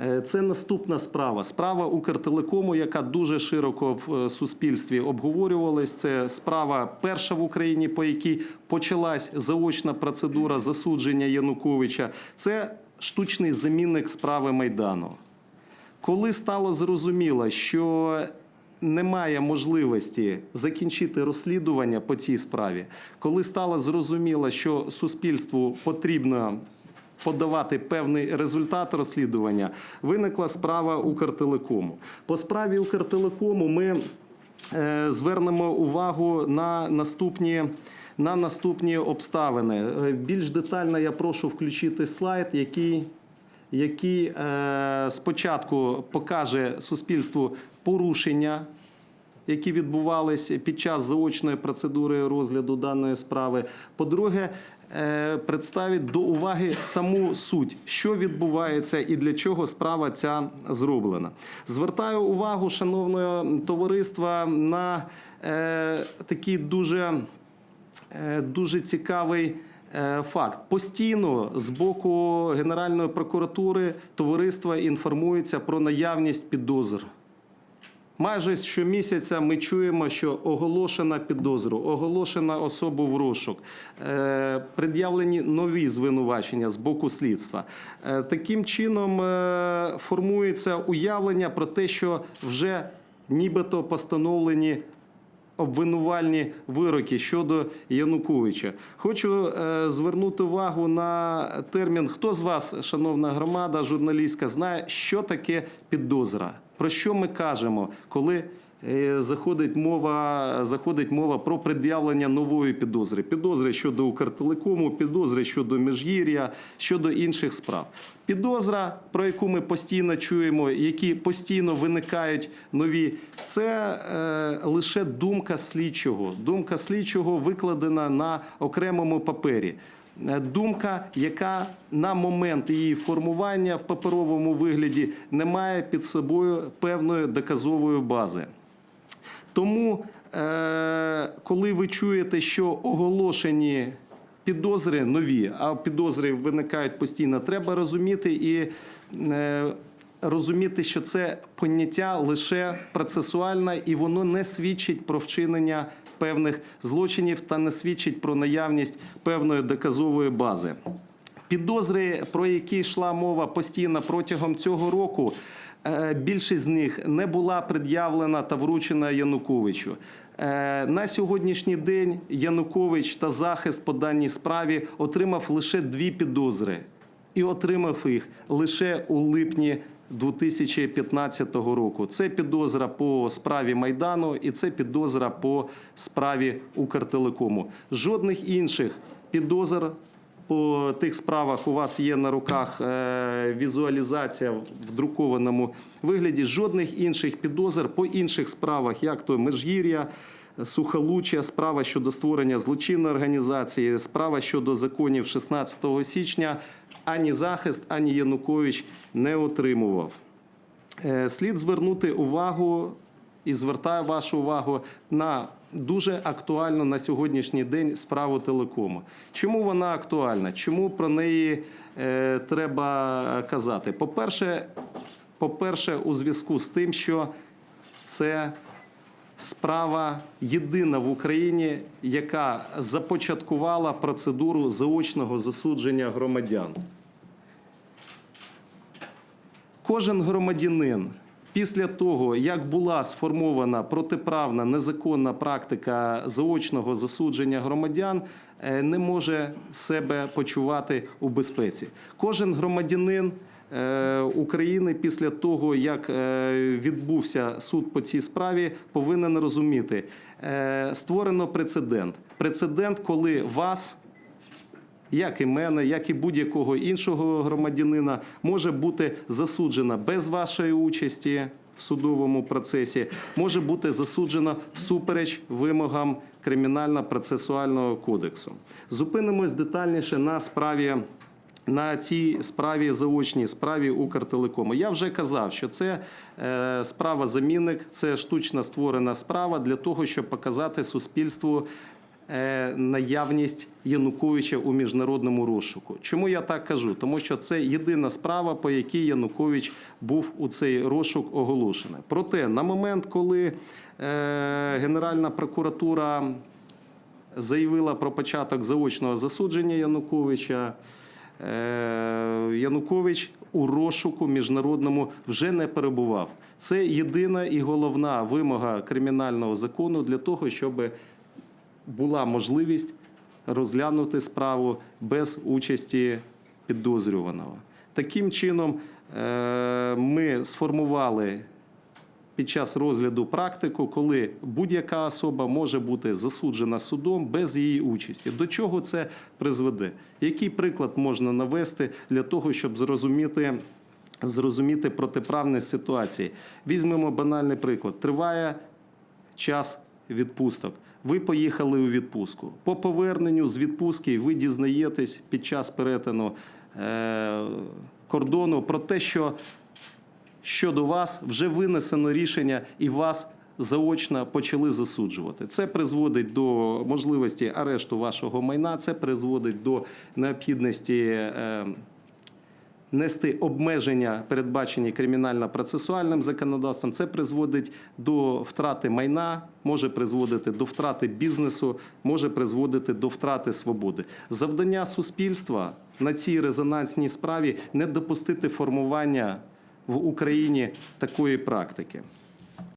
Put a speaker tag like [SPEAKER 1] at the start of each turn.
[SPEAKER 1] Е, Це наступна справа. Справа Укртелекому, яка дуже широко в е, суспільстві обговорювалась. Це справа перша в Україні, по якій почалась заочна процедура засудження Януковича. Це штучний замінник справи Майдану. Коли стало зрозуміло, що немає можливості закінчити розслідування по цій справі, коли стало зрозуміло, що суспільству потрібно подавати певний результат розслідування, виникла справа Укртелекому. По справі Укртелекому ми е, звернемо увагу на наступні. На наступні обставини. Е, Більш детально я прошу включити слайд, який який е, спочатку покаже суспільству порушення, які відбувались під час заочної процедури розгляду даної справи. По-друге, представить до уваги саму суть, що відбувається і для чого справа ця зроблена. Звертаю увагу, шановного товариства, на е, такий дуже Е, дуже цікавий е, факт. Постійно з боку Генеральної прокуратури товариства інформується про наявність підозр. Майже щомісяця ми чуємо, що оголошена підозру, оголошена особу в розшук, е, пред'явлені нові звинувачення з боку слідства. Е, Таким чином е, формується уявлення про те, що вже нібито постановлені обвинувальні вироки щодо Януковича. Хочу звернути увагу на термін. Хто з вас, шановна громада, журналістка, знає, що таке підозра? Про що ми кажемо, коли е, заходить мова, заходить мова про пред'явлення нової підозри? Підозри щодо Укртелекому, підозри щодо Межгір'я, щодо інших справ. Підозра, про яку ми постійно чуємо, які постійно виникають нові, це е, лише думка слідчого. Думка слідчого викладена на окремому папері. Е, Думка, яка на момент її формування в паперовому вигляді не має під собою певної доказової бази. Тому, е, коли ви чуєте, що оголошені підозри нові, а підозри виникають постійно, треба розуміти і е, розуміти, що це поняття лише процесуальне, і воно не свідчить про вчинення певних злочинів та не свідчить про наявність певної доказової бази. Підозри, про які йшла мова постійно протягом цього року, е, більшість з них не була пред'явлена та вручена Януковичу. Е, На сьогоднішній день Янукович та захист по даній справі отримав лише дві підозри і отримав їх лише у липні 2015 року. Це підозра по справі Майдану і це підозра по справі Укртелекому. Жодних інших підозр по тих справах у вас є на руках е, візуалізація в друкованому вигляді. Жодних інших підозр по інших справах, як то Межгір'я, Сухолуччя, справа щодо створення злочинної організації, справа щодо законів 16 січня, ані захист, ані Янукович не отримував. Е, Слід звернути увагу і звертаю вашу увагу на дуже актуальну на сьогоднішній день справу телекому. Чому вона актуальна? Чому про неї е, треба казати? По-перше, по-перше, у зв'язку з тим, що це справа єдина в Україні, яка започаткувала процедуру заочного засудження громадян. Кожен громадянин після того, як була сформована протиправна незаконна практика заочного засудження громадян, е, не може себе почувати у безпеці. Кожен громадянин. е, України після того, як е, відбувся суд по цій справі, повинен розуміти, створено прецедент. Прецедент, коли вас як і мене, як і будь-якого іншого громадянина, може бути засуджена без вашої участі в судовому процесі, може бути засуджена всупереч вимогам кримінально-процесуального кодексу. Зупинимось детальніше на справі. На цій справі заочній справі Укртелекому. Я вже казав, що це е, справа замінник, це штучно створена справа для того, щоб показати суспільству наявність Януковича у міжнародному розшуку. Чому я так кажу? Тому що це єдина справа, по якій Янукович був у цей розшук оголошений. Проте на момент, коли е, Генеральна прокуратура заявила про початок заочного засудження Януковича. Е, Янукович у розшуку міжнародному вже не перебував. Це єдина і головна вимога кримінального закону для того, щоб була можливість розглянути справу без участі підозрюваного. Таким чином, е, ми сформували під час розгляду практику, коли будь-яка особа може бути засуджена судом без її участі. До чого це призведе? Який приклад можна навести для того, щоб зрозуміти, зрозуміти протиправність ситуації? Візьмемо банальний приклад. Триває час відпусток. Ви поїхали у відпустку. По поверненню з відпустки ви дізнаєтесь під час перетину е, кордону про те, що щодо вас вже винесено рішення і вас заочно почали засуджувати. Це призводить до можливості арешту вашого майна, це призводить до необхідності. Нести обмеження, передбачені кримінально-процесуальним законодавством, це призводить до втрати майна, може призводити до втрати бізнесу, може призводити до втрати свободи. Завдання суспільства на цій резонансній справі не допустити формування в Україні такої практики.